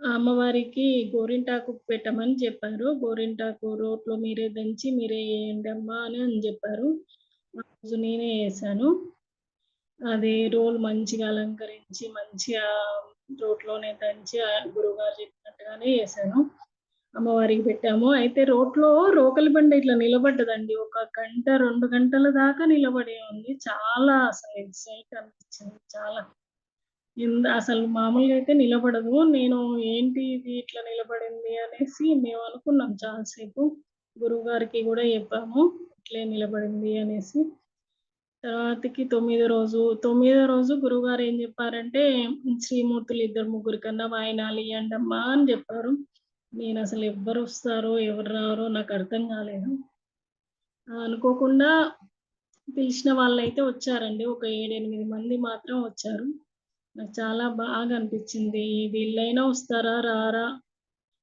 అమ్మవారికి గోరింటాకు పెట్టమని చెప్పారు. గోరింటాకు రోట్లో మీరే దంచి మీరే ఎయండమ్మా అని అని చెప్పారు ఆ రోజు నేనే వేసాను అది రోల్ మంచిగా అలంకరించి, మంచిగా రోట్లోనే దంచి గురువుగారు చెప్పినట్టుగానే చేశాను అమ్మవారికి పెట్టాము. అయితే రోట్లో రోకలి బండ ఇట్లా నిలబడ్డదండి. ఒక గంట, రెండు గంటల దాకా నిలబడి ఉంది. చాలా అసలు ఎక్సైట్ అనిపించింది చాలా. అసలు మామూలుగా అయితే నిలబడదు. నేను ఏంటి ఇది ఇట్లా నిలబడింది అనేసి మేము అనుకున్నాం చాలాసేపు గురువు గారికి కూడా చెప్పాము ఇట్లే నిలబడింది అనేసి. తర్వాతకి తొమ్మిదో రోజు, తొమ్మిదో రోజు గురువుగారు ఏం చెప్పారంటే శ్రీమూర్తులు ఇద్దరు ముగ్గురికన్నా వాయినాలి అండమ్మా అని జెప్పారు. నేనసలు ఎవ్వరొస్తారో, ఎవరు రారో నాకు అర్థం కాలేదు అనుకోకుండా పిలిచిన వాళ్ళైతే వచ్చారండి. ఒక 7, 8 మంది మాత్రం వచ్చారు. నాకు చాలా బాగా అనిపించింది వీళ్ళైనా వస్తారా? రారా?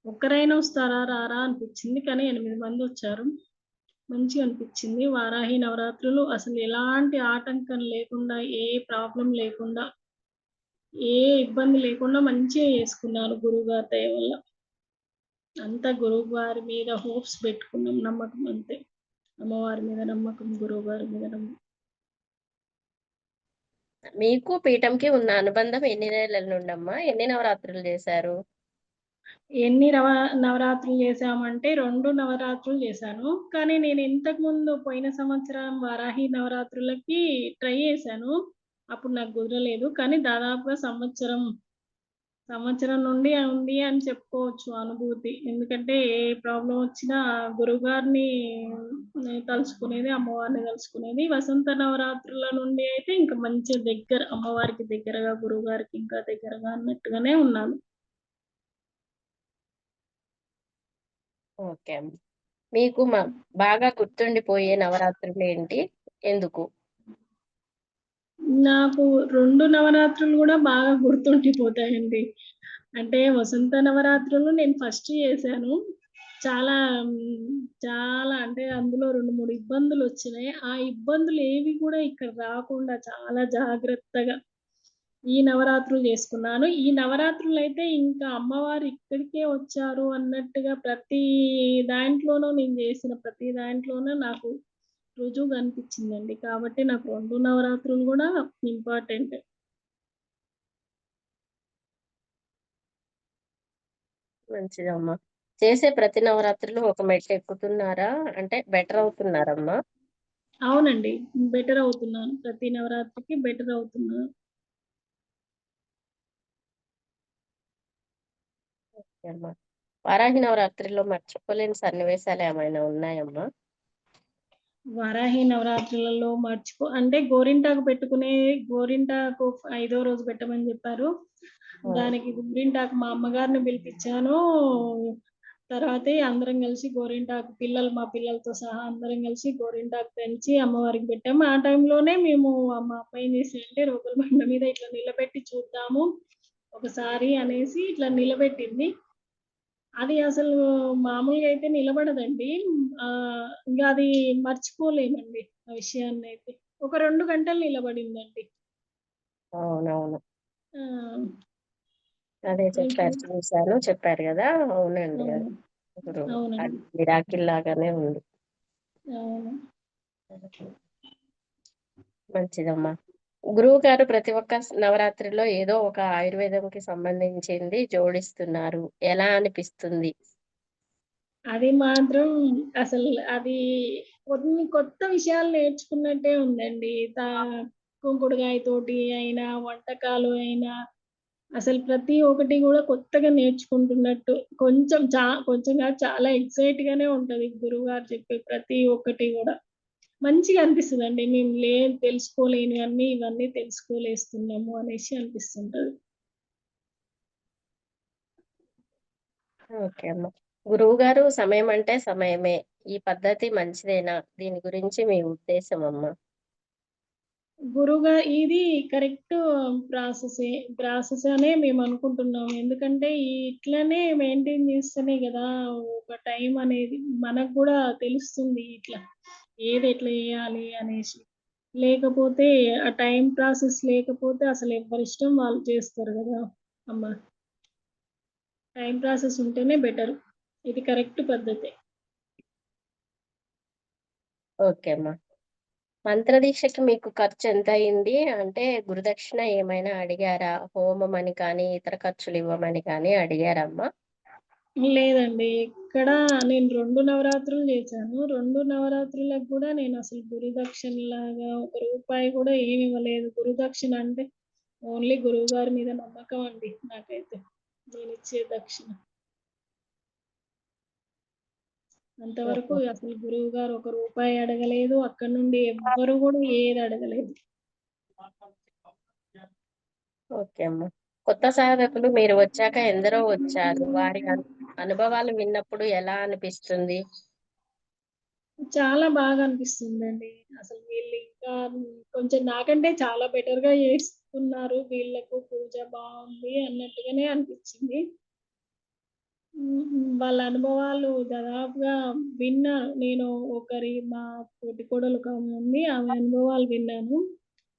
ఒక్కరైనా వస్తారా? రారా? అనిపించింది కానీ ఎనిమిది మంది వచ్చారు మంచిగా అనిపించింది వారాహి నవరాత్రులు అసలు ఎలాంటి ఆటంకం లేకుండా, ఏ ప్రాబ్లం లేకుండా, ఏ ఇబ్బంది లేకుండా మంచిగా చేసుకున్నాను గురువుగారి దయ వల్ల. అంతా గురువుగారి మీద హోప్స్ పెట్టుకున్నాం. నమ్మకం అంతే. అమ్మవారి మీద నమ్మకం, గురువుగారి మీద నమ్మకం. మీకు పీఠంకి ఉన్న అనుబంధం ఎన్ని నెలల నుండమ్మా? ఎన్ని నవరాత్రులు చేశారు ఎన్ని రవ నవరాత్రులు చేశామంటే రెండు నవరాత్రులు చేశాను. కానీ నేను ఇంతకుముందు పోయిన సంవత్సరం వారాహి నవరాత్రులకి ట్రై చేశాను. అప్పుడు నాకు కుదరలేదు. కానీ దాదాపుగా సంవత్సరం, సంవత్సరం నుండి ఉంది అని చెప్పుకోవచ్చు అనుభూతి. ఎందుకంటే ఏ ప్రాబ్లం వచ్చినా గురువుగారిని తలుచుకునేది, అమ్మవారిని తలుచుకునేది. వసంత నవరాత్రుల నుండి అయితే ఇంకా మంచి దగ్గర అమ్మవారికి దగ్గరగా, గురువుగారికి ఇంకా దగ్గరగా అన్నట్టుగానే ఉన్నాను. ఓకే అమ్మ. మీకు మ బాగా గుర్తుండిపోయే నవరాత్రులు ఏంటి ఎందుకు? నాకు 2 నవరాత్రులు గూడా బాగా గుర్తుండిపోతాయండి. అంటే వసంత నవరాత్రులు నేను ఫస్ట్ చేశాను. చాలా హ్మ్, చాలా అంటే అందులో 2, 3 ఇబ్బందులొచ్చినాయి. ఆ ఇబ్బందులు ఏవి కూడా ఇక్కడ రాకుండా చాలా జాగ్రత్తగా ఈ నవరాత్రులు చేసుకున్నాను. ఈ నవరాత్రులైతే ఇంకా అమ్మవారు ఇక్కడికే వచ్చారు అన్నట్టుగా ప్రతి దాంట్లోనూ నేను చేసిన ప్రతి దాంట్లోనూ నాకు రుజువు కనిపిచ్చిందండి. కాబట్టి నాకు 2 నవరాత్రులు గూడా ఇంపార్టెంట్. మంచిదమ్మా. చేసే ప్రతి నవరాత్రిలో ఒక మెట్టెక్కుతున్నారా? అంటే బెటర్ అవుతున్నారమ్మా? అవునండి. బెటర్ అవుతున్నాను. ప్రతి నవరాత్రికి బెటర్ అవుతున్నాను. అమ్మా. వారాహి నవరాత్రిలో మర్చిపోలేని సన్నివేశాలేమైనా ఉన్నాయమ్మా? వారాహి నవరాత్రులలో మర్చిపో అంటే గోరింటాకు పెట్టుకునే గోరింటాకు ఐదో రోజు పెట్టమని జెప్పారు. ఆ! దానికి గోరింటాకు మా అమ్మగారిని పిలిపిచ్చాను. తర్వాతే అందరం కలిసి గోరింటాకు పిల్లలు మా పిల్లలతో సహా అందరం కలిసి గోరింటాకు తెంచి అమ్మవారికి పెట్టాము. ఆ టైంలోనే మేము మా అమ్మ ఏం చేసిందంటే రోకలి బండ మీద ఇట్లా నిలబెట్టి చూద్దాము ఒకసారి అనేసి ఇట్లా నిలబెట్టింది. అది అసలు మామూలుగా అయితే నిలబడదండి. ఇంగ అది మర్చిపోలేనండి ఆ విషయాన్నయితే. ఒక 2 గంటలు నిలబడిందండి. అవునవును. అదే చెప్పారు. చూ చూసాను చెప్పారు గదా! అవునండి. అవును. అది మిరాకిల్ లాగానే ఉంది. అవును. గురువు గారు ప్రతి ఒక్క నవరాత్రిలో ఏదో ఒక ఆయుర్వేదంకి సంబంధించింది జోడిస్తున్నారు. ఎలా అనిపిస్తుంది? అది మాత్రం అసలు అది కొన్ని కొత్త విషయాలు నేర్చుకున్నట్టే ఉందండి. తా కుంకుడుగాయతోటి అయినా, వంటకాలు అయినా అసలు ప్రతి ఒక్కటి కూడా కొత్తగా నేర్చుకుంటున్నట్టు కొంచెం చా కొంచెంగా చాలా ఎక్సైట్ గానే ఉంటది. గురువుగారు చెప్పే ప్రతి ఒక్కటి కూడా మంచిగా అనిపిస్తదండి. మేము లే తెలుసుకోలేనివన్నీ ఇవన్నీ తెలుసుకోలేస్తున్నాము అనేసి అనిపిస్తుంటది. ఓకే అమ్మా. గురువుగారు సమయం అంటే సమయమే. ఈ పద్ధతి మంచిదేనా? దీని గురించి మీ ఉద్దేశం అమ్మా? గురువుగా ఇది కరెక్ట్ ప్రాసెసే. ప్రాసెస్ అనే మేము అనుకుంటున్నాం. ఎందుకంటే ఇట్లనే మెయింటైన్ చేస్తేనే గదా! ఒక టైం అనేది మనకు గూడా తెలుస్తుంది ఇట్లా. ఏది ఎట్లా చేయాలి అనేసి. లేకపోతే ఆ టైం ప్రాసెస్ లేకపోతే అసలు ఎవ్వరిష్టం వాళ్ళు చేస్తారు కదా అమ్మ. టైం ప్రాసెస్ ఉంటేనే బెటర్. ఇది కరెక్ట్ పద్ధతే. ఓకే అమ్మా. మంత్రదీక్షకి మీకు ఖర్చు ఎంత అయింది అంటే గురుదక్షిణ ఏమైనా అడిగారా? హోమం అని కానీ, ఇతర ఖర్చులు ఇవ్వమని కానీ అడిగారమ్మా లేదండి. ఇక్కడ నేను 2 నవరాత్రులు చేశాను. 2 నవరాత్రులకు గూడా నేనసలు గురుదక్షిణలాగా ఒక రూపాయి గూడా ఏమి ఇవ్వలేదు. గురుదక్షిణ అంటే ఓన్లీ గురువుగారి మీద నమ్మకం అండి నాకైతే. నేనిచ్చే దక్షిణ. అంతవరకు! అసలు గురువుగారు ఒక రూపాయి అడగలేదు. అక్కడి నుండి ఎవ్వరు గూడా ఏది అడగలేదు. ఓకే అమ్మా. కొత్త సాధకులు మీరు వచ్చాక ఎందరో వచ్చారు. వారి అనుభవాలు విన్నప్పుడు ఎలా అనిపిస్తుంది? చాలా బాగా అనిపిస్తుందండి. అసలు వీళ్ళు ఇంకా కొంచెం నాకంటే చాలా బెటర్‌గా చేస్తున్నారు. వీళ్ళకు పూజ బావుంది అన్నట్టుగానే అనిపిచ్చింది. హ్మ్. వాళ్ళ అనుభవాలు దాదాపుగా విన్నా. నేను ఒకరి మా తోటి కోడలు ఉంది. ఆమె అనుభవాలు విన్నాను.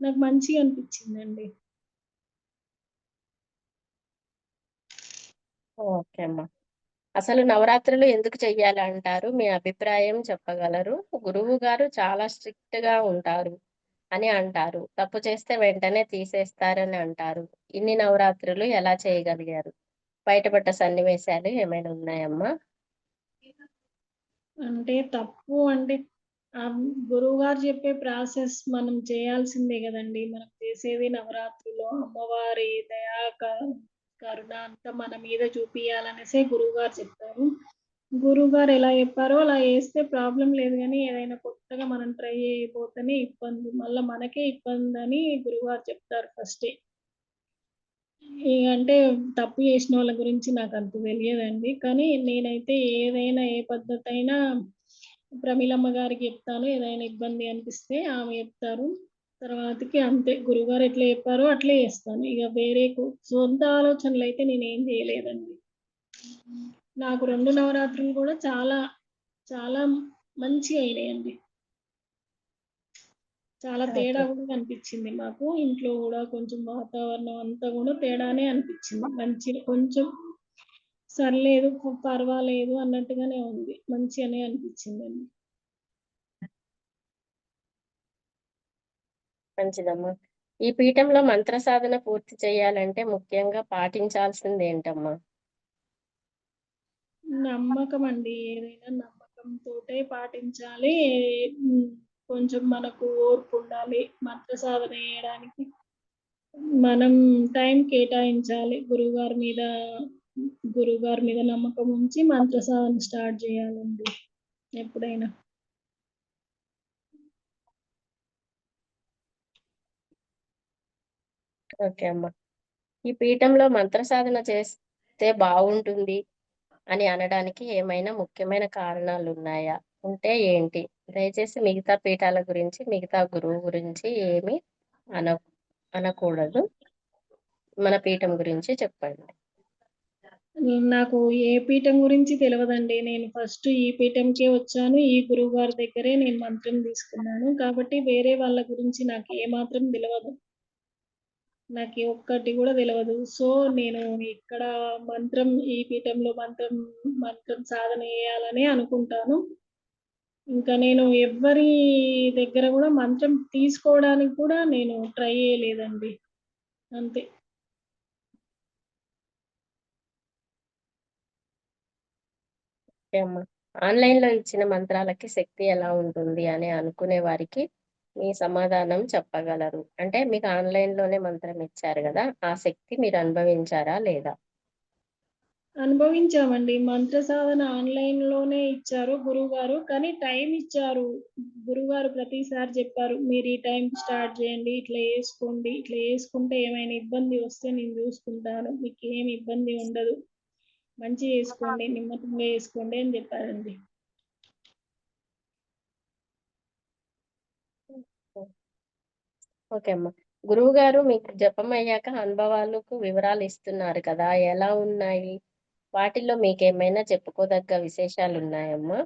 నాకు మంచిగా అనిపిచ్చిందండి. ఓకే అమ్మా. అసలు నవరాత్రులు ఎందుకు చెయ్యాలంటారు? మీ అభిప్రాయం చెప్పగలరు? గురువు గారు చాలా స్ట్రిక్ట్గా ఉంటారు అని అంటారు. తప్పు చేస్తే వెంటనే తీసేస్తారని అంటారు. ఇన్ని నవరాత్రులు ఎలా చేయగలిగారు? బయటపడ్డ సన్నివేశాలు ఏమైనా ఉన్నాయమ్మా? అంటే తప్పు అంటే గురువు గారు చెప్పే ప్రాసెస్ మనం చేయాల్సిందే కదండి మనం చేసేది నవరాత్రులు అమ్మవారి దయా కరుణ అంతా మన మీద చూపియాలనేసే గురువుగారు చెప్తారు. గురువుగారు ఎలా చెప్పారో అలా చేస్తే ప్రాబ్లం లేదు కానీ ఏదైనా కొత్తగా మనం ట్రై చేయబోతేనే ఇబ్బంది. మళ్ళీ మనకే ఇబ్బంది అని గురువుగారు చెప్తారు ఫస్టే. అంటే తప్పు చేసినోళ్ళ గురించి నాకు అంత తెలియదండి. కానీ నేనైతే ఏదైనా ఏ పద్ధతి అయినా ప్రమీలమ్మ గారికి చెప్తాను. ఏదైనా ఇబ్బంది అనిపిస్తే ఆమె చెప్తారు. తర్వాతకి అంతే గురువుగారు ఎట్లా చెప్పారో అట్లే చేస్తాను. ఇగ వేరే సొంత ఆలోచనలైతే నేనేం చేయలేదండి. నాకు 2 నవరాత్రులు గూడా చాలా, చాలా మంచిగా అయినాయండి. చాలా తేడా ఓకే. గూడా కనిపిచ్చింది మాకు. ఇంట్లో గూడా కొంచెం వాతావరణం అంతా గూడా తేడానే అనిపిచ్చింది. మంచిగా కొంచెం సర్లేదు పర్వాలేదు అన్నట్టుగానే ఉంది. మంచిగానే అనిపిచ్చిందండి. మంచిదమ్మా. ఈ పీఠంలో మంత్ర సాధన పూర్తి చేయాలంటే ముఖ్యంగా పాటించాల్సిందేంటమ్మా? నమ్మకమండి. ఏదైనా నమ్మకంతోటే పాటించాలి. కొంచెం మనకు ఓర్పు ఉండాలి మంత్ర సాధన చేయడానికి. మనం టైం కేటాయించాలి. గురువుగారి మీద గురువుగారి మీద నమ్మకం ఉంచి మంత్ర సాధన స్టార్ట్ చేయాలండి. ఎప్పుడైనా. ఓకే అమ్మ ఈ పీఠంలో మంత్ర సాధన చేస్తే బాగుంటుంది అని అనడానికి ఏమైనా ముఖ్యమైన కారణాలు ఉన్నాయా ఉంటే ఏంటి? దయచేసి మిగతా పీఠాల గురించి, మిగతా గురువు గురించి ఏమి అన అనకూడదు. మన పీఠం గురించి చెప్పండి. నాకు ఏ పీఠం గురించి తెలియదండి నేను ఫస్ట్ ఈ పీఠంకే వచ్చాను. ఈ గురువు గారి దగ్గరే నేను మంత్రం తీసుకున్నాను. కాబట్టి వేరే వాళ్ళ గురించి నాకు ఏమాత్రం తెలియదు నాకు ఒక్కటి కూడా తెలియదు సో, నేను ఇక్కడ మంత్రం ఈ పీఠంలో మంత్రం మంత్రం సాధన చేయాలని అనుకుంటాను. ఇంకా నేను ఎవ్వరి దగ్గర కూడా మంత్రం తీసుకోవడానికి కూడా నేను ట్రై చేయలేదండి. అంతే. ఓకే అమ్మా. ఆన్‌లైన్‌లో ఇచ్చిన మంత్రాలకి శక్తి ఎలా ఉంటుంది అని అనుకునే వారికి మీ సమాధానం చెప్పగలరు? అంటే మీకు ఆన్లైన్లోనే మంత్రం ఇచ్చారు కదా ఆ శక్తి మీరు అనుభవించారా లేదా? అనుభవించామండి. మంత్ర సాధన ఆన్లైన్లోనే ఇచ్చారు గురువుగారు. కానీ టైం ఇచ్చారు. గురువుగారు ప్రతిసారి చెప్పారు. మీరు ఈ టైం స్టార్ట్ చేయండి. ఇట్లా వేసుకోండి ఇట్లా వేసుకుంటే ఏమైనా ఇబ్బంది వస్తే నేను చూసుకుంటాను. మీకు ఏమి ఇబ్బంది ఉండదు. మంచిగా చేసుకోండి. నిమ్మకంగా వేసుకోండి అని చెప్పారండి. ఓకే అమ్మ. గురువుగారు మీకు జపం అయ్యాక అనుభవాలకు వివరాలు ఇస్తున్నారు కదా! ఎలా ఉన్నాయి? వాటిల్లో మీకేమైనా చెప్పుకోదగ్గ విశేషాలున్నాయమ్మా?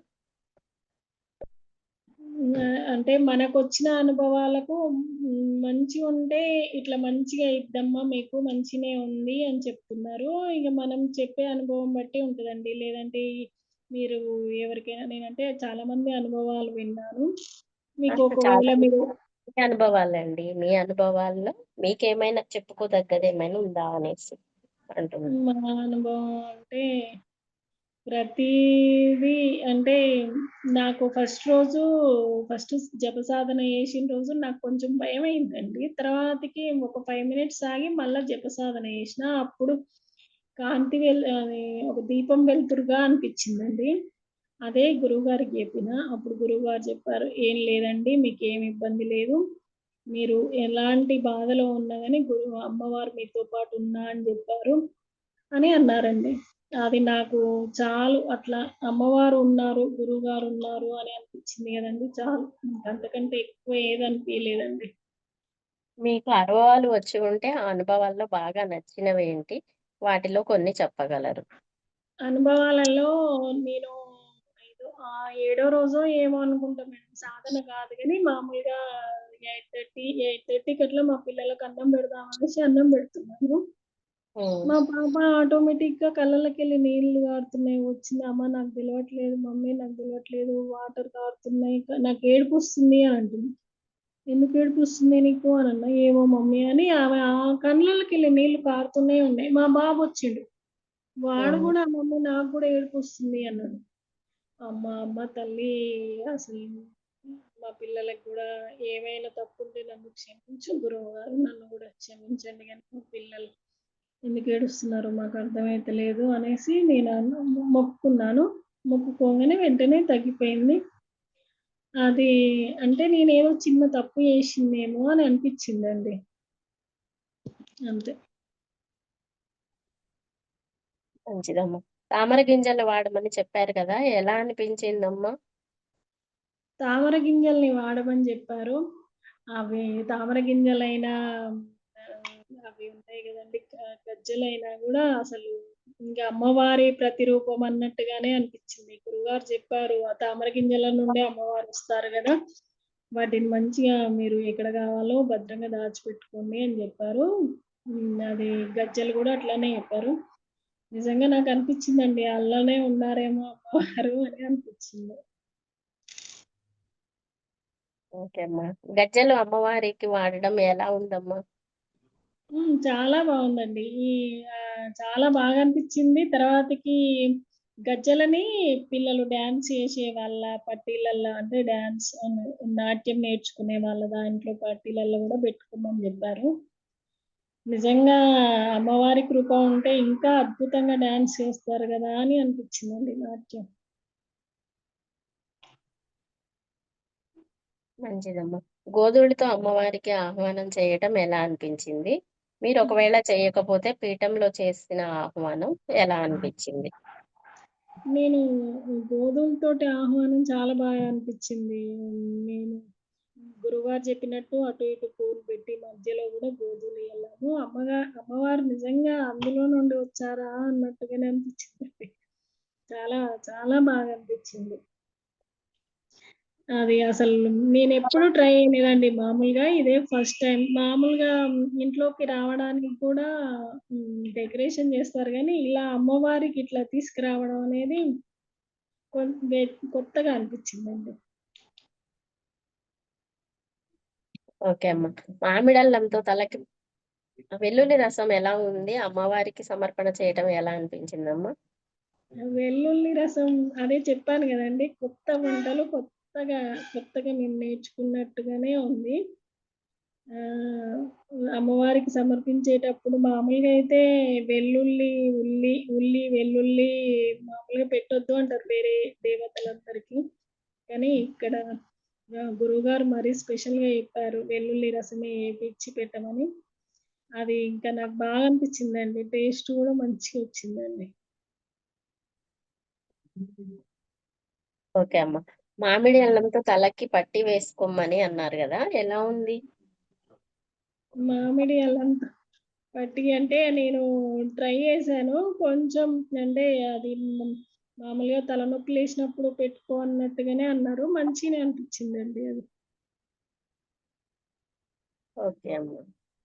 ఆహ్, అంటే మనకొచ్చిన అనుభవాలకు హ్మ్, మంచిగుంటే ఇట్లా మంచిగా అయిద్దమ్మా మీకు మంచిగనే ఉంది అని చెప్తున్నారు. ఇగ మనం చెప్పే అనుభవం బట్టి ఉంటదండి. లేదంటే మీరు ఎవరికైనా నేనంటే చాలా మంది అనుభవాలు విన్నాను. మీకు ఒకవేళ మీరు మీ అనుభవాలండి. మీ అనుభవాల్లో మీకేమైనా చెప్పుకోదగ్గదేమైనా ఉందా అనేసి అంటున్నా. మా అనుభవం అంటే ప్రతీదీ అంటే నాకు ఫస్ట్ రోజు ఫస్ట్ జప సాధన చేసిన రోజు నాకు కొంచెం భయమైందండి. తర్వాతకి ఒక 5 మినిట్స్ ఆగి మళ్ళా జప సాధన చేసిన. అప్పుడు కాంతి వెల్ అది ఒక దీపం వెలుతురుగా అనిపించిందండి. అదే గురువుగారికి చెప్పిన. అప్పుడు గురువుగారు చెప్పారు, "ఏం లేదండి మీకేమి ఇబ్బంది లేదు. మీరు ఎలాంటి బాధలో ఉన్నా గాని గురువు అమ్మవారు మీతో పాటు ఉన్నా" అని చెప్పారు అని అన్నారండి. అది నాకు చాలు అట్లా అమ్మవారు ఉన్నారు, గురువుగారు ఉన్నారు అని అనిపించింది గదండీ చాలు. ఇంకంతకంటే ఎక్కువ ఏది అనిపియలేదండి. మీకు అనుభవాలు వచ్చి ఉంటే ఆ అనుభవాల్లో బాగా నచ్చినవేంటి? వాటిలో కొన్ని చెప్పగలరు. అనుభవాలలో నేను ఏడో రోజో ఏమో అనుకుంటా మేడం. సాధన కాదు గానీ మామూలుగా 8:30, 8:30కి అట్లా మా పిల్లలకి అన్నం పెడదాం అనేసి అన్నం పెడుతున్నాను. హ్మ్. మా పాప ఆటోమేటిక్‌గా కళ్ళలోకెళ్ళి నీళ్ళు కారుతున్నాయి. వచ్చింది, "అమ్మ నాకు తెలవట్లేదు మమ్మీ నాకు తెలవట్లేదు. వాటర్ కారుతున్నాయి. నాకు ఏడుపొస్తుంది" అని అంటుంది. "ఎందుకు ఏడుపొస్తుంది నీకు" అని అన్నా. "ఏమో మమ్మీ" అని ఆమె ఆ కళ్ళలోకెళ్ళి నీళ్ళు కారుతూనే ఉన్నాయి. మా బాబొచ్చిండు. వాడు హ్మ్. గూడా "మమ్మీ నాకు గూడా ఏడుపొస్తుంది" అన్నాడు. అమ్మ, అమ్మ తల్లి అసలు మా పిల్లలకి కూడా ఏమైనా తప్పుంటే నన్ను క్షమించు గురువు గారు నన్ను కూడా క్షమించండి కానీ మా పిల్లలు ఎందుకు ఏడుస్తున్నారు మాకు అర్థమైతలేదు అనేసి నేను మొక్కుకున్నాను. మొక్కుకోగానే వెంటనే తగ్గిపోయింది. అది అంటే నేనేదో చిన్న తప్పు చేసిందేమో అని అనిపించిందండి. అంతే. మంచిదమ్మా. తామర గింజలు వాడమని చెప్పారు కదా! ఎలా అనిపించిందమ్మా? తామర గింజల్ని వాడమని చెప్పారు అవి తామర గింజలైనా అవి ఉంటాయి కదండి గజ్జలైనా కూడా అసలు ఇంకా అమ్మవారి ప్రతిరూపం అన్నట్టుగానే అనిపించింది. గురుగారు చెప్పారు, "ఆ తామర గింజల నుండి అమ్మవారు వస్తారు కదా వాటిని మంచిగా మీరు ఎక్కడ కావాలో భద్రంగా దాచిపెట్టుకోండి" అని చెప్పారు అది గజ్జలు కూడా అట్లానే చెప్పారు. నిజంగా నాకనిపించిందండి అల్లనే ఉన్నారేమో అమ్మవారు అని అనిపించింది. ఓకే అమ్మా. గజ్జెలు అమ్మవారికి వాడడం ఎలా ఉందమ్మా? చాలా బావుందండి. ఈ చాలా బాగా అనిపించింది. తర్వాతకి గజ్జెలని పిల్లలు డాన్స్ చేసే వాళ్ళ పట్టీలల్లో అంటే డాన్స్ నాట్యం నేర్చుకునే వాళ్ళ దాంట్లో పట్టీలల్లో గూడా పెట్టుకోమని జెప్పారు. నిజంగా అమ్మవారి కృప ఉంటే ఇంకా అద్భుతంగా డాన్స్ చేస్తారు గదా! అని అనిపించిందండి నాట్యం. మంచిదమ్మా. గోధుమలతో అమ్మవారికి ఆహ్వానం చేయటం ఎలా అనిపించింది? మీరు ఒకవేళ చేయకపోతే పీఠంలో చేసిన ఆహ్వానం ఎలా అనిపించింది? నేను గోధుమతోటి ఆహ్వానం చాలా బాగా అనిపించింది. నేను గురువారు చెప్పినట్టు అటు ఇటు పూలు పెట్టి మధ్యలో కూడా గోధులు వెళ్ళాము అమ్మగా అమ్మవారు నిజంగా అందులో నుండి వచ్చారా అన్నట్టుగానే అనిపించింది చాలా చాలా బాగా అనిపించింది. అది అసలు నేను ఎప్పుడు ట్రై చేయలేదండి మామూలుగా. ఇదే ఫస్ట్ టైం మామూలుగా ఇంట్లోకి రావడానికి కూడా డెకరేషన్ చేస్తారు కానీ ఇలా అమ్మవారికి ఇట్లా తీసుకురావడం అనేది కొత్తగా అనిపించిందండి. ఓకే అమ్మా. మామిడల్లంతో తలకి వెల్లుల్లి రసం ఎలా ఉంది? అమ్మవారికి సమర్పణ చేయటం ఎలా అనిపించిందమ్మా? వెల్లుల్లి రసం అదే చెప్పాను కదండి కొత్త వంటలు కొత్తగా, కొత్తగా నేను నేర్చుకున్నట్టుగానే ఉంది. అమ్మవారికి సమర్పించేటప్పుడు మామూలుగా అయితే వెల్లుల్లి, ఉల్లి, ఉల్లి, వెల్లుల్లి మామూలుగా పెట్టొద్దు అంటారు వేరే దేవతలందరికీ. కానీ ఇక్కడ గురువుగారు మరీ స్పెషల్‌గా చెప్పారు. వెల్లుల్లి రసమే ఏపిచ్చి పెట్టమని. అది ఇంకా నాకు బాగా అనిపించిందండి. టేస్ట్ గూడా మంచిగొచ్చిందండి. ఓకే అమ్మా. మామిడి అల్లంతో తలకి పట్టి వేసుకోమని అన్నారు గదా! ఎలా ఉంది? మామిడి అల్లంత పట్టి అంటే నేను ట్రై చేశాను. కొంచెం అంటే అది మామూలుగా తలనొప్పి లేసినప్పుడు పెట్టుకో అన్నట్టుగానే అన్నారు. మంచిగానే అనిపించిందండి అది. ఓకే అమ్మ.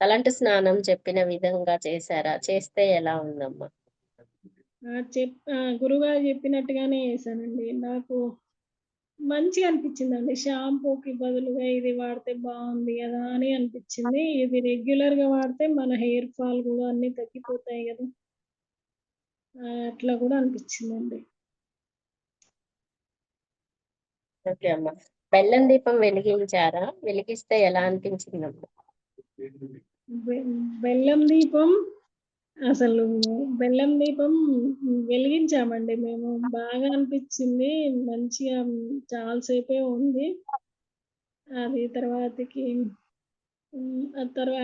తలంటు స్నానం చెప్పిన విధంగా చేశారా? చేస్తే ఎలా ఉందమ్మా? చెప్ ఆ! గురువుగారు చెప్పినట్టుగానే చేశానండి. నాకు మంచిగా అనిపించిందండి. షాంపూకి బదులుగా ఇది వాడితే బావుంది గదా! అని అనిపించింది. ఇది రెగ్యులర్‌గా వాడితే మన హెయిర్ ఫాల్ గూడా అన్నీ తగ్గిపోతాయి! ఆ! అట్లా గూడా అనిపించిందండి. ఓకే అమ్మ. బెల్లం దీపం వెలిగించారా? వెలిగిస్తే ఎలా అనిపించిందమ్మా? బెల్లం దీపం అసలు బెల్లం దీపం వెలిగించామండి మేము. బాగా అనిపించింది. మంచిగా చాలాసేపే ఉంది. అది తర్వాతకి ఆ తర్వా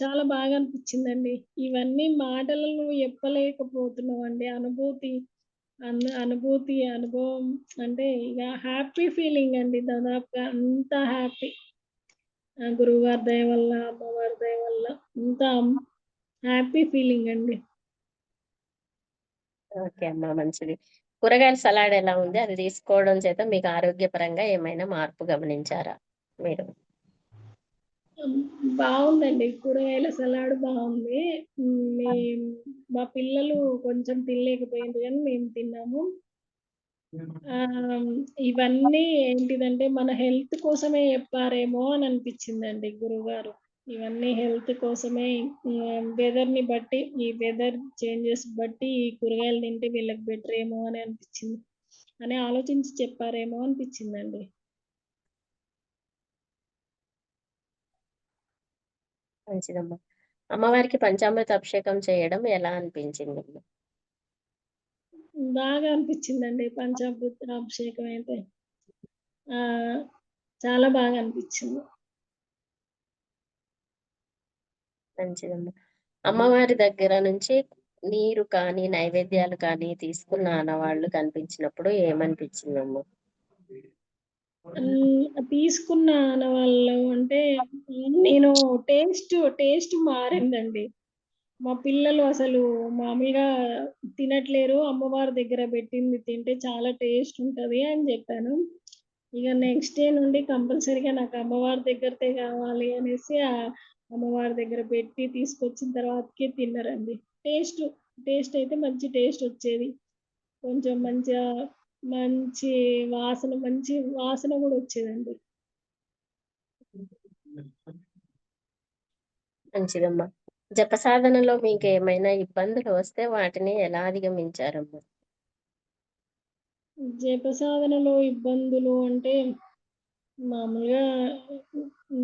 చాలా బాగా అనిపించిందండి. ఇవన్నీ మాటలను చెప్పలేకపోతున్నాం అండి అనుభూతి అన్న అనుభూతి, అనుభవం అంటే ఇక హ్యాపీ ఫీలింగ్ అండి దాదాపుగా అంత హ్యాపీ. గురువుగారి దయ వల్ల, అమ్మవారి దయ వల్ల అంత హ్యాపీ ఫీలింగ్ అండి. ఓకే అమ్మ. మంచిది. కూరగాయల సలాడ్ ఎలా ఉంది? అది తీసుకోవడం చేత మీకు ఆరోగ్యపరంగా ఏమైనా మార్పు గమనించారా మీరు? బాగుందండి కూరగాయల సలాడ్ బాగుంది మా పిల్లలు కొంచెం తినలేకపోయింది కానీ మేము తిన్నాము. ఇవన్నీ ఏంటిదంటే మన హెల్త్ కోసమే చెప్పారేమో అని అనిపించిందండి గురుగారు ఇవన్నీ హెల్త్ కోసమే వెదర్ వెదర్‌ని బట్టి ఈ వెదర్ చేంజెస్ బట్టి ఈ కూరగాయలు తింటే వీళ్ళకి బెటర్ ఏమో అని అనిపించింది. అని ఆలోచించి చెప్పారేమో అనిపించిందండి. మంచిదమ్మా. అమ్మవారికి పంచామృత అభిషేకం చేయడం ఎలా అనిపించిందమ్మా? బాగా అనిపించిందండి పంచామృత అభిషేకం అయితే. చాలా బాగా అనిపించింది. మంచిదమ్మా. అమ్మవారి దగ్గర నుంచి నీరు కానీ, నైవేద్యాలు కానీ తీసుకున్న ఆనవాళ్ళు కనిపించినప్పుడు ఏమనిపించిందమ్మా? తీసుకున్నాను తీసుకున్న అంటే నేను టేస్ట్, టేస్ట్ మారిందండి. మా పిల్లలు అసలు మామూలుగా తినట్లేరు. అమ్మవారి దగ్గర పెట్టింది తింటే చాలా టేస్ట్ ఉంటుంది అని చెప్పాను ఇక నెక్స్ట్ డే నుండి కంపల్సరీగా నాకు అమ్మవారి దగ్గరతే కావాలి అనేసి అమ్మవారి దగ్గర పెట్టి తీసుకొచ్చిన తర్వాతకే తిన్నారండి. టేస్ట్, టేస్ట్ అయితే మంచి టేస్ట్ వచ్చేది. కొంచెం మంచిగా మంచి వాసన మంచి వాసన గూడా వచ్చేదండి. మంచిదమ్మా. జపసాధనలో మీకేమైనా ఇబ్బందులు వస్తే వాటిని ఎలా అధిగమించారమ్మా? జపసాధనలో ఇబ్బందులు అంటే మామూలుగా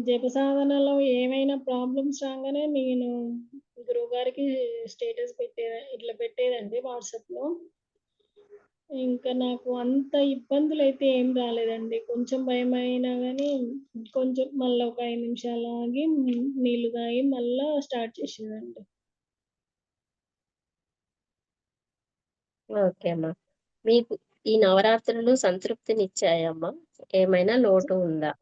జపసాధనలో ఏమైనా ప్రాబ్లమ్స్ రాంగానే నేను గురువుగారికి స్టేటస్ పెట్టే ఇట్లా పెట్టేదండి వాట్సాప్‌లో. ఇంకా నాకు అంత ఇబ్బందులు అయితే ఏం రాలేదండి. కొంచెం భయమైన కానీ కొంచెం మళ్ళీ ఒక ఐదు నిమిషాలు ఆగి నీళ్ళు తాగి మళ్ళా స్టార్ట్ చేసేదండి. ఓకే అమ్మా. మీకు ఈ నవరాత్రులు సంతృప్తినిచ్చాయమ్మా? ఏమైనా లోటు ఉందా?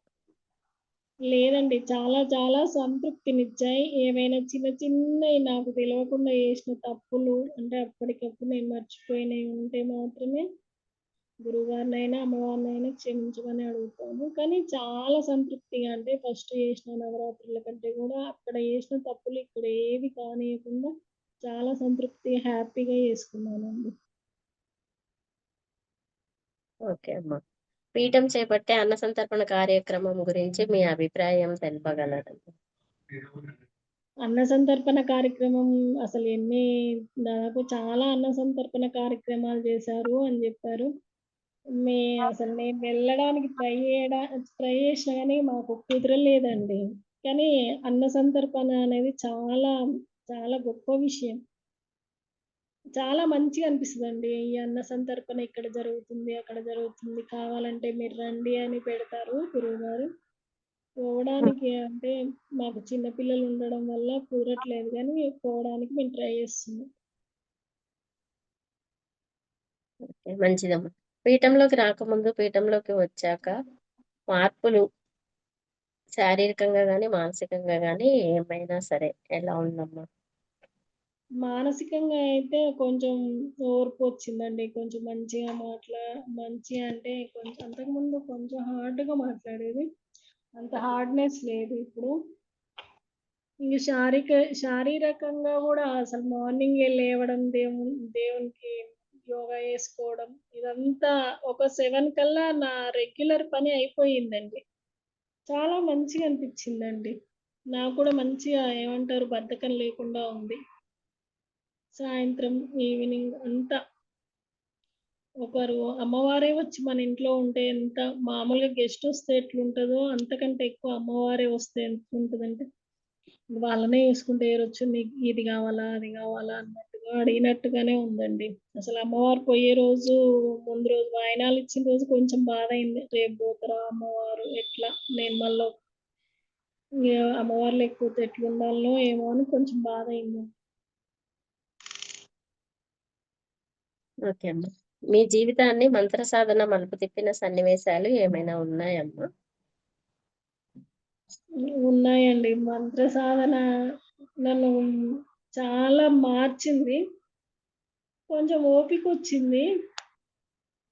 లేదండి. చాలా చాలా సంతృప్తినిచ్చాయి. ఏవైనా చిన్న చిన్నయి నాకు తెలవకుండా చేసిన తప్పులు అంటే అప్పటికప్పుడు నేను మర్చిపోయినయి ఉంటే మాత్రమే గురువుగారినైనా, అమ్మవారినైనా క్షమించమని అడుగుతాను. కానీ చాలా సంతృప్తిగా అంటే ఫస్ట్ చేసిన నవరాత్రుల కంటే కూడా అక్కడ చేసిన తప్పులు ఇక్కడ ఏవి కానీయకుండా చాలా సంతృప్తిగా, హ్యాపీగా చేసుకున్నానండి. ఓకే అమ్మా. పీఠం చేపట్టే అన్న సంతర్పణ కార్యక్రమం గురించి మీ అభిప్రాయం తెలుపగలరు అన్న సంతర్పణ కార్యక్రమం అసలు ఎన్ని దాదాపు చాలా అన్న సంతర్పణ కార్యక్రమాలు చేశారు అని చెప్పారు మే అసలు నేను వెళ్ళడానికి ట్రై చేయడా ట్రై చేసినా కానీ మాకు కుదరలేదండి. కానీ అన్న సంతర్పణ అనేది చాలా, చాలా గొప్ప విషయం. చాలా మంచిగా అనిపిస్తుంది అండి ఈ అన్న సంతర్పణ ఇక్కడ జరుగుతుంది, అక్కడ జరుగుతుంది. కావాలంటే మీరు రండి అని పెడతారు గురువు గారు పోవడానికి అంటే మాకు చిన్న పిల్లలు ఉండడం వల్ల కూరట్లేదు కానీ పోవడానికి మేము ట్రై చేస్తున్నాం. ఓకే. మంచిదమ్మా. పీఠంలోకి రాకముందు, పీఠంలోకి వచ్చాక మార్పులు శారీరకంగా కానీ మానసికంగా కానీ ఏమైనా సరే ఎలా ఉందమ్మా? మానసికంగా అయితే కొంచెం ఓర్పు వచ్చిందండి కొంచెం మంచిగా మాట్లా మంచిగా అంటే కొంచెం అంతకుముందు కొంచెం హార్డ్‌గా మాట్లాడేది. అంత హార్డ్‌నెస్ లేదు ఇప్పుడు. ఇంక శారీక శారీరకంగా కూడా అసలు మార్నింగే లేవడం, దేవుని దేవునికి యోగా చేసుకోవడం ఇదంతా ఒక సెవెన్ కల్లా నా రెగ్యులర్ పని అయిపోయిందండి. చాలా మంచిగా అనిపించిందండి నాకు కూడా మంచిగా ఏమంటారు బద్ధకం లేకుండా ఉంది. సాయంత్రం, ఈవినింగ్ అంతా. ఒకరు అమ్మవారే వచ్చి మన ఇంట్లో ఉంటే ఎంత మామూలుగా గెస్ట్ వస్తే ఎట్లుంటుందో అంతకంటే ఎక్కువ అమ్మవారే వస్తే ఎంత ఉంటుందంటే వాళ్ళనే చూసుకుంటే ఏరొచ్చు నీకు ఇది కావాలా అది కావాలా అన్నట్టుగా అడిగినట్టుగానే ఉందండి. అసలు అమ్మవారు పోయే రోజు ముందు రోజు వాయినాలు ఇచ్చిన రోజు కొంచెం బాధ అయింది రేపు పోతారా అమ్మవారు ఎట్లా? నేను మళ్ళీ ఇగ అమ్మవారు లేకపోతే ఎట్లుండాలనో ఏమో అని కొంచెం బాధ అయింది ఓకే అమ్మా. మీ జీవితాన్ని మంత్ర సాధన మలుపు తిప్పిన సన్నివేశాలు ఏమైనా ఉన్నాయమ్మా? ఉన్నాయండి. మంత్ర సాధన నన్ను చాలా మార్చింది. కొంచెం ఓపికొచ్చింది.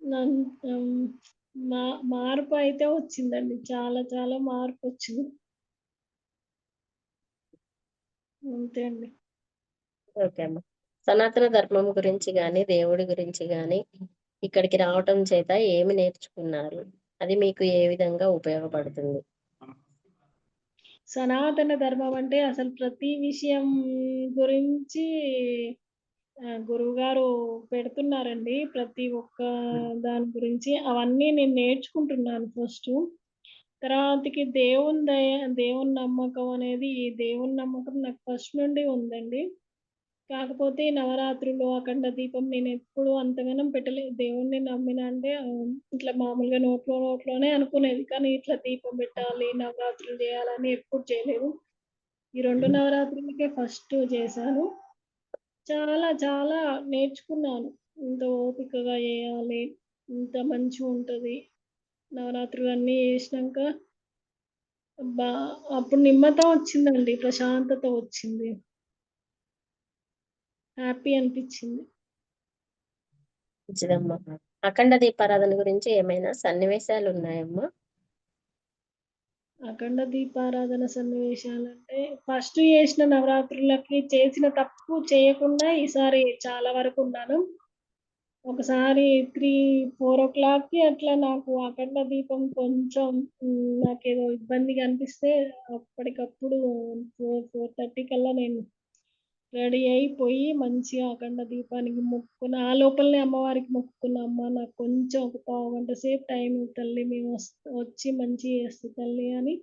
నన్ హ్మ్. మా మార్పయితే వచ్చిందండి. చాలా చాలా మార్పొచ్చింది. అంతే అండి. ఓకే అమ్మా. సనాతన ధర్మం గురించి గాని, దేవుడి గురించి గాని ఇక్కడికి రావటం చేత ఏమి నేర్చుకున్నారు? అది మీకు ఏ విధంగా ఉపయోగపడుతుంది? సనాతన ధర్మం అంటే అసలు ప్రతి విషయం గురించి ఆహ్, గురువుగారు పెడుతున్నారండి. ప్రతి ఒక్క దాని గురించి అవన్నీ నేను నేర్చుకుంటున్నాను ఫస్టు. తర్వాతకి దేవుని దయ దేవుని నమ్మకం అనేది ఈ దేవుని నమ్మకం నాకు ఫస్ట్ నుండి ఉందండి. కాకపోతే నవరాత్రులు, అఖండ దీపం నేనెప్పుడూ అంతగనం పెట్టలేదు. దేవుడిని నమ్మినా అంటే ఇట్లా మామూలుగా నోట్లో నోట్లోనే అనుకునేది. కానీ ఇట్లా దీపం పెట్టాలి, నవరాత్రులు చేయాలని ఎప్పుడు చేయలేదు. ఈ 2 నవరాత్రులకే ఫస్ట్ చేశాను. చాలా చాలా నేర్చుకున్నాను. ఇంత ఓపికగా చేయాలి, ఇంత మంచిగుంటది. నవరాత్రులన్నీ చేసినంక అబ్బా! అప్పుడు నిమ్మతం వచ్చిందండి. ప్రశాంతత వచ్చింది. హ్యాపీ. మంచిదమ్మా. అఖండ దీపారాధన గురించి ఏమైనా సన్నివేశాలున్నాయమ్మా? అఖండ దీపారాధన సన్నివేశాలంటే ఫస్ట్ చేసిన నవరాత్రులకి చేసిన తప్పు చేయకుండా ఈసారి చాలా వరకున్నాను. ఒకసారి 3, 4:00కి అట్లా నాకు అఖండ దీపం కొంచెం నాకేదో ఇబ్బందిగా అనిపిస్తే అప్పటికప్పుడు 4, 4:30 కల్లా నేను రెడీ అయిపోయి మంచిగా అఖండ దీపానికి మొక్కుకున్న. ఆ లోపలనే అమ్మవారికి మొక్కుకున్న అమ్మ నాకు కొంచెం ఒక పావుగంట సేపు టైం తల్లి మేము వచ్చి మంచిగా చేస్తే తల్లి అని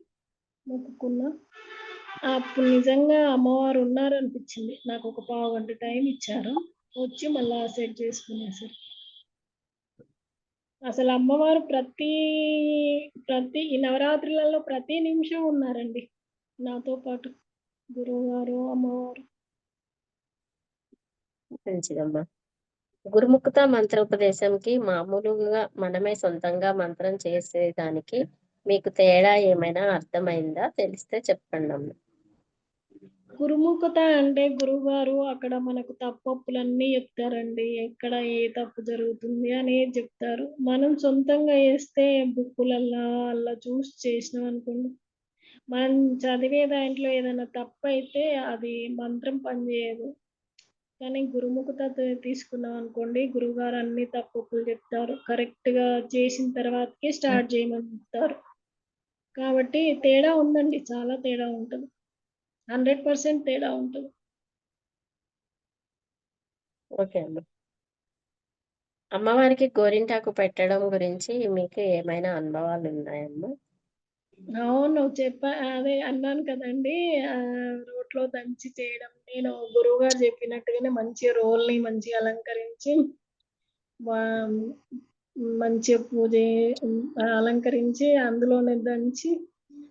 మొక్కుకున్నా. అప్పుడు నిజంగా అమ్మవారు ఉన్నారనిపిచ్చింది. నాకొక పావుగంట టైం ఇచ్చారు. వచ్చి మళ్ళీ సెట్ చేసుకునేసరికి. అసలు అమ్మవారు ప్రతి ప్రతి ఈ నవరాత్రులలో ప్రతి నిమిషం ఉన్నారండి. నాతో పాటు. గురువుగారు, అమ్మవారు. మంచిదమ్మా. గురుముఖత మంత్రోపదేశంకి మామూలుగా మనమే సొంతంగా మంత్రం చేసేదానికి మీకు తేడా ఏమైనా అర్థమైందా? తెలిస్తే చెప్పండమ్మా. గురుముఖత అంటే గురువుగారు అక్కడ మనకు తప్పప్పులన్నీ చెప్తారండి. ఎక్కడ ఏ తప్పు జరుగుతుంది అనేది చెప్తారు. మనం సొంతంగా వేస్తే బుక్కులల్లా అలా చూసి చేసినాం అనుకోండి మనం చదివే దాంట్లో ఏదైనా తప్పు అయితే అది మంత్రం పనిచేయదు. కానీ గురుముఖత త తీసుకున్నామనుకోండి, గురువుగారు అన్ని తప్పొప్పులు చెప్తారు. కరెక్ట్‌గా చేసిన తర్వాతకే స్టార్ట్ చేయమని చెప్తారు. కాబట్టి తేడా ఉందండి. చాలా తేడా ఉంటది. 100% తేడా ఉంటది. ఓకే అమ్మా. అమ్మవారికి గోరింటాకు పెట్టడం గురించి మీకు ఏమైనా అనుభవాలున్నాయమ్మా? అవును. చెప్పా అదే అన్నాను కదండి ఆహ్, రోట్లో దంచి చేయడం. నేను గురువుగారు చెప్పినట్టుగానే మంచిగా రోల్ని మంచిగా అలంకరించి మంచి మంచిగా పూజ అలంకరించి అందులోనే దంచి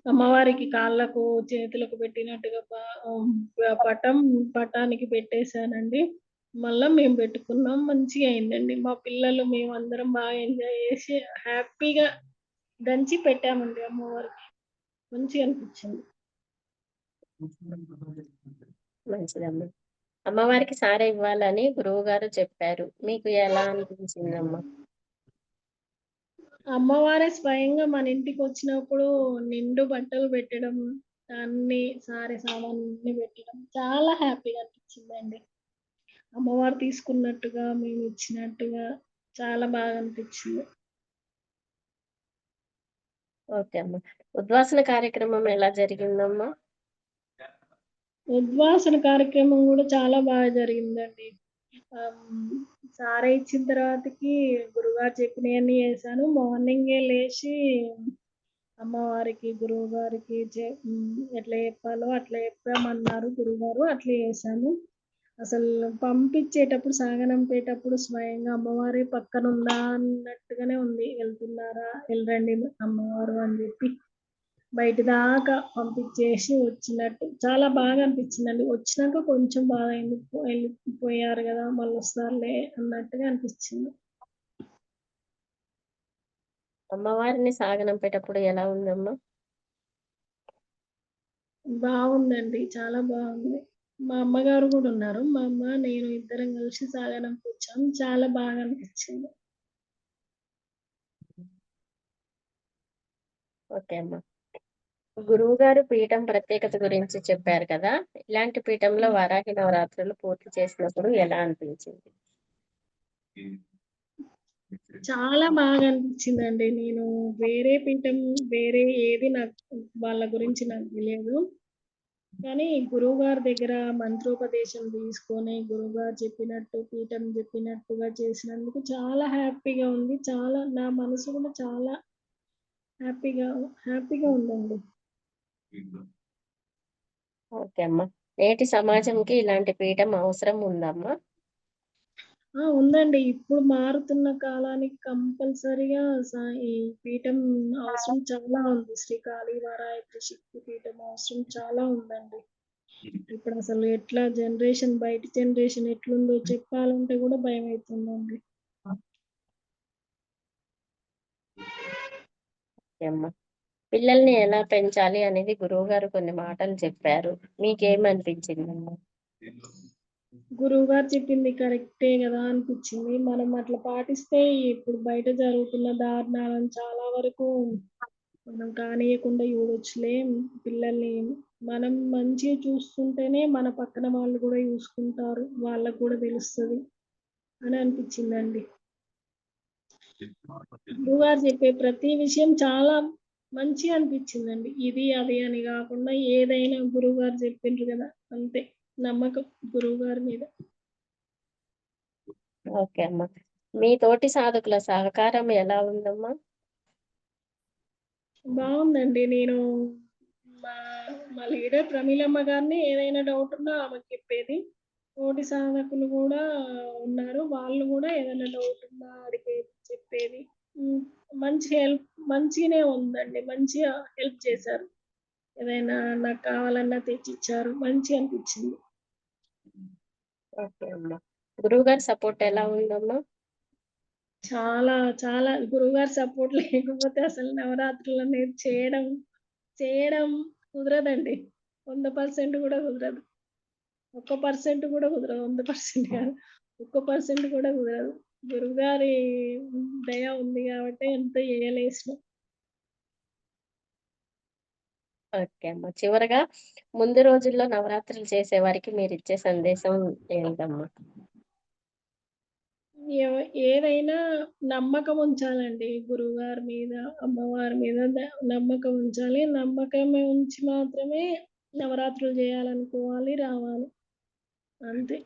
అమ్మవారికి కాళ్ళకు, చేతులకు పెట్టినట్టుగా పటం పటానికి పెట్టేశానండి మళ్ళా మేము పెట్టుకున్నాం. మంచిగా అయిందండి. మా పిల్లలు మేము అందరం బాగా ఎంజాయ్ చేసి హ్యాపీగా దంచి పెట్టామండి అమ్మవారికి. మంచిగా అనిపించింది. మంచిదమ్మా. అమ్మవారికి సారె ఇవ్వాలని గురువుగారు చెప్పారు. మీకు ఎలా అనిపించిందమ్మా? అమ్మవారే స్వయంగా మన ఇంటికొచ్చినప్పుడు నిండు బట్టలు పెట్టడం, అన్నీ సారె సామాన్లన్నీ పెట్టడం చాలా హ్యాపీగా అనిపించిందండి. అమ్మవారు తీసుకున్నట్టుగా, మేమిచ్చినట్టుగా చాలా బాగా అనిపించింది. ఓకే అమ్మా. ఉద్వాసన కార్యక్రమం ఎలా జరిగిందమ్మా? ఉద్వాసన కార్యక్రమం కూడా చాలా బాగా జరిగిందండి. ఆహ్, ఇచ్చిన తర్వాతకి గురుగారు చెప్పినయన్నీ చేశాను. మార్నింగే లేచి అమ్మవారికి, గురువు గారికి ఎట్లా చెప్పాలో అట్లా చెప్పామన్నారు గురువుగారు. అట్లా చేశాను. అసలు పంపించేటప్పుడు సాగనంపేటప్పుడు స్వయంగా అమ్మవారే పక్కనుందా అన్నట్టుగానే ఉంది. వెళ్తున్నారా? ఎళ్ళరండి అమ్మవారు అని చెప్పి బయట దాకా పంపించేసి వచ్చినట్టు చాలా బాగా అనిపించిందండి. వచ్చినాక కొంచెం బాధయింది. పో ఎళ్ళిపోయారు గదా! మళ్ళొస్తారులే అన్నట్టుగా అనిపించింది. అమ్మవారిని సాగనంపేటప్పుడు ఎలా ఉందమ్మా? బావుందండి. చాలా బావుంది. మా అమ్మగారు గూడా ఉన్నారు. మా అమ్మ, నేను ఇద్దరం కలిసి సాగనంపించాం. చాలా బాగా అనిపించింది. ఓకే అమ్మా. గురువుగారు పీఠం ప్రత్యేకత గురించి చెప్పారు కదా! ఇలాంటి పీఠంలో. వారాహి నవరాత్రులు పూర్తి చేసినప్పుడు ఎలా అనిపించింది? చాలా బాగా అనిపించిందండి. నేను వేరే పీఠం వేరే ఏది నాకు వాళ్ళ గురించి నాకు తెలియదు. కానీ గురువుగారి దగ్గర మంత్రోపదేశం తీసుకొని, గురువుగారు చెప్పినట్టు, పీఠం చెప్పినట్టుగా చేసినందుకు చాలా హ్యాపీగా ఉంది. చాలా నా మనసు కూడా చాలా హ్యాపీగా హ్యాపీగా ఉందండి. ఓకే అమ్మా. నేటి సమాజంకి ఇలాంటి పీఠం అవసరం ఉందమ్మా? ఆ! ఉందండి. ఇప్పుడు మారుతున్న కాలానికి కంపల్సరీగా ఈ పీఠం అవసరం చాలా ఉంది. శ్రీ కాళీవారాయ శక్తి పీఠం అవసరం చాలా ఉందండి. ఇప్పుడసలు ఎట్లా జనరేషన్ బయట జనరేషన్ ఎట్లుందో చెప్పాలంటే కూడా భయమైతుందండి. ఓకే అమ్మ పిల్లల్ని ఎలా పెంచాలి అనేది గురువుగారు కొన్ని మాటలు చెప్పారు. మీకేమనిపించిందమ్మా? గురువు గారు చెప్పింది కరెక్టే కదా అనిపించింది. మనం అట్లా పాటిస్తే ఇప్పుడు బయట జరుగుతున్న దారుణాలను చాలా వరకు మనం కానియకుండా చూడొచ్చులే. పిల్లల్ని మనం మంచిగా చూస్తుంటేనే మన పక్కన వాళ్ళు కూడా చూసుకుంటారు. వాళ్ళకి కూడా తెలుస్తుంది అని అనిపించిందండి. గురువుగారు చెప్పే ప్రతి విషయం చాలా మంచిగా అనిపించిందండి. ఇది, అది అని కాకుండా ఏదైనా గురువుగారు చెప్పిండ్రు కదా అంతే నమ్మకం గురువుగారి మీద. ఓకే అమ్మా. మీ తోటి సాధకుల సహకారం ఎలా ఉందమ్మా? బావుందండి. నేను మా మా లీడర్ ప్రమీలమ్మ గారిని ఏదైనా డౌట్ ఉన్నా ఆమెకు చెప్పేది. తోటి సాధకులు గూడా ఉన్నారు. వాళ్ళు గూడా ఏదైనా డౌట్ ఉన్నా అడిగేది, చెప్పేది. మంచి హెల్ప్ మంచిగానే ఉందండి. మంచిగా హెల్ప్ చేశారు. ఏదైనా నాకు కావాలన్నా తెచ్చిచ్చారు. మంచిగా అనిపించింది. ఓకే అమ్మా. గురువు గారి సపోర్ట్ ఎలా ఉందమ్మా? చాలా, చాలా గురువుగారి సపోర్ట్ లేకపోతే అసలు నవరాత్రులు అనేది చేయడం, చేయడం కుదరదండి. 100% కూడా కుదరదు. ఒక్క పర్సెంట్ కూడా కుదరదు. 100% కాదు. ఒక్క పర్సెంట్ కూడా కుదరదు. గురువుగారి దయ ఉంది కాబట్టి ఎంత చేయలేసినాం. ఓకే అమ్మా. చివరగా ముందు రోజుల్లో నవరాత్రులు చేసేవారికి మీరిచ్చే సందేశం ఏంటమ్మా? ఏదైనా నమ్మకం ఉంచాలండి. గురువుగారి మీద, అమ్మవారి మీద నమ్మకం ఉంచాలి. నమ్మకం ఉంచి మాత్రమే నవరాత్రులు చేయాలనుకోవాలి, రావాలి. అంతే.